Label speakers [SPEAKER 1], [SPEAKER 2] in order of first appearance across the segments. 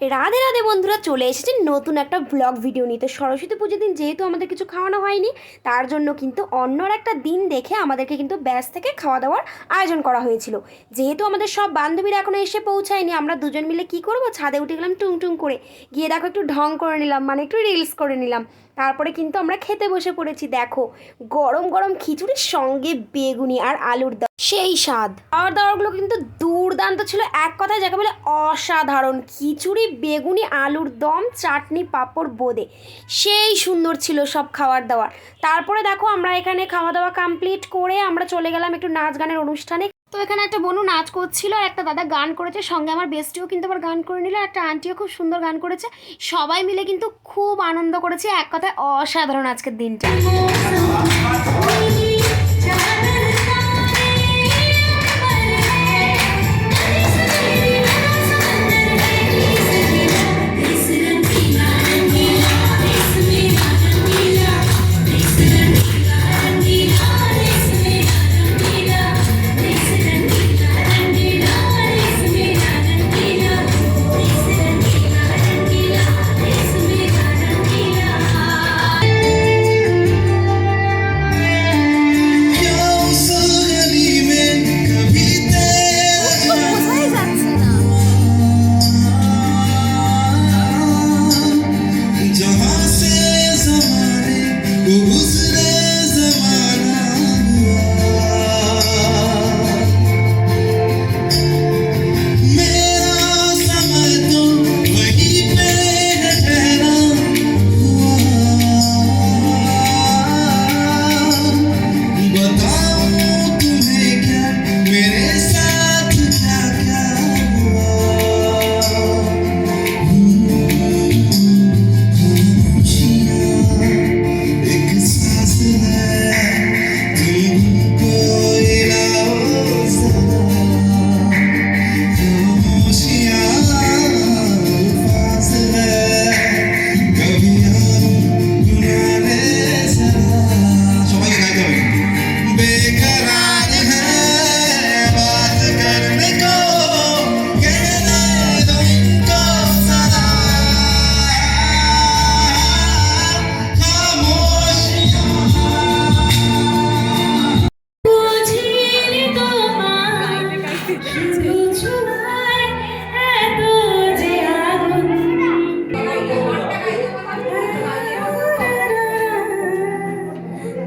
[SPEAKER 1] রাধে রাধে বন্ধুরা, চলে এসেছে নতুন একটা ব্লগ ভিডিও নিতে সরস্বতী পুজোর দিন যেহেতু আমাদের কিছু খাওয়ানো হয়নি, তার জন্য কিন্তু অন্য একটা দিন দেখে আমাদেরকে কিন্তু ব্যাস থেকে খাওয়া দাওয়ার আয়োজন করা হয়েছিল। যেহেতু আমাদের সব বান্ধবীরা এখনও এসে পৌঁছায়নি, আমরা দুজন মিলে কি করব? ছাদে উঠে গেলাম টুং টুং করে। গিয়ে দেখো একটু ঢং করে নিলাম মানে একটু রিলস করে নিলাম। তারপরে কিন্তু আমরা খেতে বসে পড়েছি, দেখো। গরম গরম খিচুড়ির সঙ্গে বেগুনি আর আলুর দম। সেই স্বাদ। খাওয়ার দাওয়ারগুলো কিন্তু দুর্দান্ত ছিল। এক কথায় যাকে বলে অসাধারণ। খিচুড়ি, বেগুনি, আলুর দম, চাটনি, পাঁপড়, বোঁদে। সেই সুন্দর ছিল সব খাওয়ার দাওয়ার। তারপরে দেখো, আমরা এখানে খাওয়া দাওয়া কমপ্লিট করে আমরা চলে গেলাম একটু নাচ গানের অনুষ্ঠানে। তো এখানে একটা বনু নাচ করছিল, আর একটা দাদা গান করেছে। সঙ্গে আমার বেস্টিও কিন্তু আবার গান করে নিল একটা আন্টিও খুব সুন্দর গান করেছে। সবাই মিলে কিন্তু খুব আনন্দ করেছে, এক কথায় অসাধারণ আজকের দিনটা।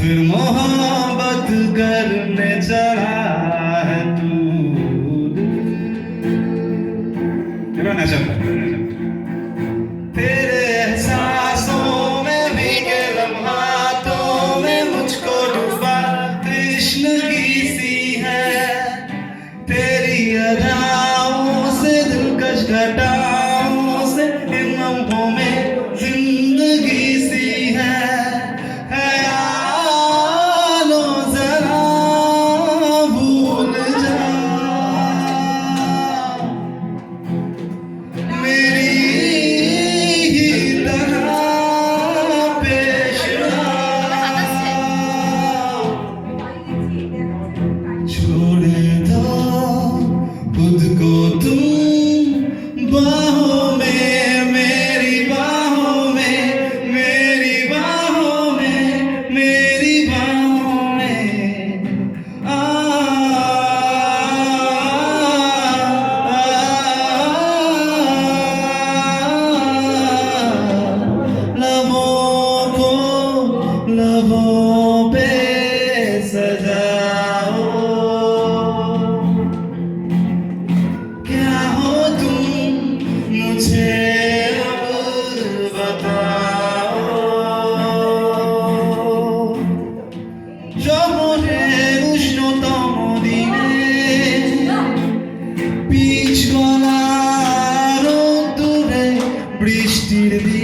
[SPEAKER 2] फिर मोहब्बत करने चला छोड़
[SPEAKER 3] Christi, the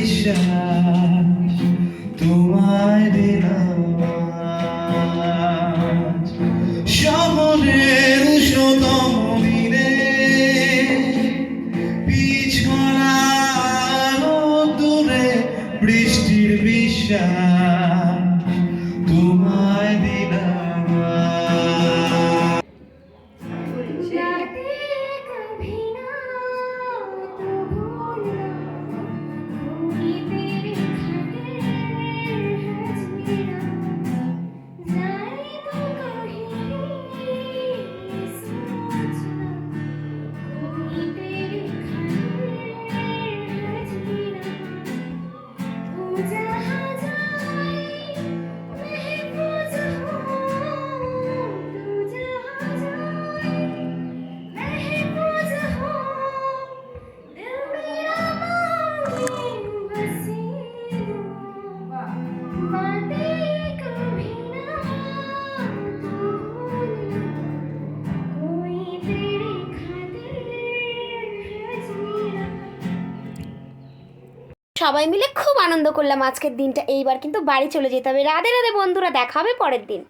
[SPEAKER 1] সবাই মিলে খুব আনন্দ করলাম আজকের দিনটা। এইবার কিন্তু বাড়ি চলে যেতে হবে। রাধে রাধে বন্ধুরা, দেখা হবে পরের দিন।